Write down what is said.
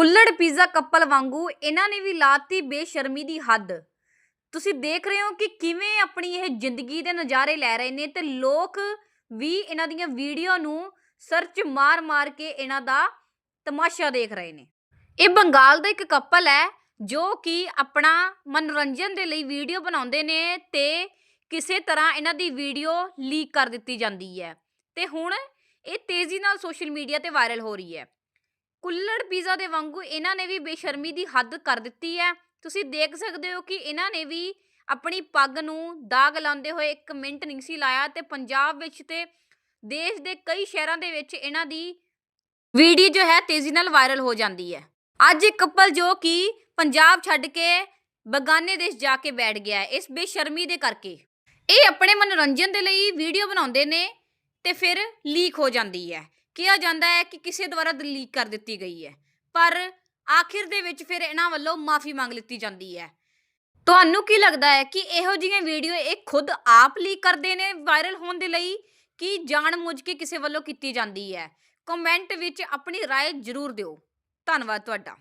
ਕੁੱਲੜ pizza couple ਵਾਂਗੂ ਇਹਨਾਂ ਨੇ ਵੀ ਲਾਤੀ ਬੇਸ਼ਰਮੀ ਦੀ ਹੱਦ। ਤੁਸੀਂ ਦੇਖ ਰਹੇ ਹੋ ਕਿ ਕਿਵੇਂ ਆਪਣੀ ਇਹ ਜ਼ਿੰਦਗੀ ਦੇ ਨਜ਼ਾਰੇ ਲੈ ਰਹੇ ਨੇ ਤੇ ਲੋਕ ਵੀ ਇਹਨਾਂ ਦੀਆਂ ਵੀਡੀਓ ਨੂੰ ਸਰਚ ਮਾਰ-ਮਾਰ ਕੇ ਇਹਨਾਂ ਦਾ ਤਮਾਸ਼ਾ ਦੇਖ ਰਹੇ ਨੇ। ਇਹ ਬੰਗਾਲ ਦਾ ਇੱਕ ਕਪਲ ਹੈ ਜੋ ਕਿ ਆਪਣਾ ਮਨੋਰੰਜਨ ਦੇ ਲਈ ਵੀਡੀਓ ਬਣਾਉਂਦੇ ਨੇ ਤੇ ਕਿਸੇ ਤਰ੍ਹਾਂ ਇਹਨਾਂ ਦੀ ਵੀਡੀਓ ਲੀਕ ਕਰ ਦਿੱਤੀ ਜਾਂਦੀ ਹੈ। ਤੇ ਹੁਣ ਇਹ ਤੇਜ਼ੀ ਨਾਲ ਸੋਸ਼ਲ ਮੀਡੀਆ ਤੇ ਵਾਇਰਲ ਹੋ ਰਹੀ ਹੈ। ਕੁੱਲੜ ਪੀਜ਼ਾ ਦੇ ਵਾਂਗੂ ਇਹਨਾਂ ਨੇ ਵੀ ਬੇਸ਼ਰਮੀ ਦੀ ਹੱਦ ਕਰ ਦਿੱਤੀ ਹੈ। ਤੁਸੀਂ ਦੇਖ ਸਕਦੇ ਹੋ ਕਿ ਇਹਨਾਂ ਨੇ ਵੀ ਆਪਣੀ ਪੱਗ ਨੂੰ ਦਾਗ ਲਾਉਂਦੇ ਹੋਏ ਇੱਕ ਮਿੰਟ ਨਹੀਂ ਸੀ ਲਾਇਆ ਤੇ ਪੰਜਾਬ ਵਿੱਚ ਤੇ ਦੇਸ਼ ਦੇ ਕਈ ਸ਼ਹਿਰਾਂ ਦੇ ਵਿੱਚ ਇਹਨਾਂ ਦੀ ਵੀਡੀਓ ਜੋ ਹੈ ਤੇਜ਼ੀ ਨਾਲ ਵਾਇਰਲ ਹੋ ਜਾਂਦੀ ਹੈ। ਅੱਜ ਇੱਕ ਕਪਲ ਜੋ ਕਿ ਪੰਜਾਬ ਛੱਡ ਕੇ ਬਗਾਨੇ ਦੇਸ਼ ਜਾ ਕੇ ਬੈਠ ਗਿਆ ਹੈ ਇਸ ਬੇਸ਼ਰਮੀ ਦੇ ਕਰਕੇ। ਇਹ ਆਪਣੇ ਮਨੋਰੰਜਨ ਦੇ ਲਈ ਵੀਡੀਓ ਬਣਾਉਂਦੇ ਨੇ ਤੇ ਫਿਰ ਲੀਕ ਹੋ ਜਾਂਦੀ ਹੈ। ਕਿਹਾ ਜਾਂਦਾ ਹੈ ਕਿ ਕਿਸੇ ਦੁਆਰਾ ਲੀਕ ਕਰ ਦਿੱਤੀ ਗਈ ਹੈ ਪਰ ਆਖਿਰ ਦੇ ਵਿੱਚ ਫਿਰ ਇਹਨਾਂ ਵੱਲੋਂ ਮਾਫੀ ਮੰਗ ਲਿੱਤੀ ਜਾਂਦੀ ਹੈ ਤੁਹਾਨੂੰ ਕੀ ਲੱਗਦਾ ਹੈ ਕਿ ਇਹੋ ਜਿਹੀਆਂ ਵੀਡੀਓ ਇਹ ਖੁਦ ਆਪ ਲੀਕ ਕਰਦੇ ਨੇ ਵਾਇਰਲ ਹੋਣ ਦੇ ਲਈ ਕਿ ਜਾਣ ਮੁੱਝ ਕੇ ਕਿਸੇ ਵੱਲੋਂ ਕੀਤੀ ਜਾਂਦੀ ਹੈ ਕਮੈਂਟ ਵਿੱਚ ਆਪਣੀ رائے ਜ਼ਰੂਰ ਦਿਓ ਧੰਨਵਾਦ ਤੁਹਾਡਾ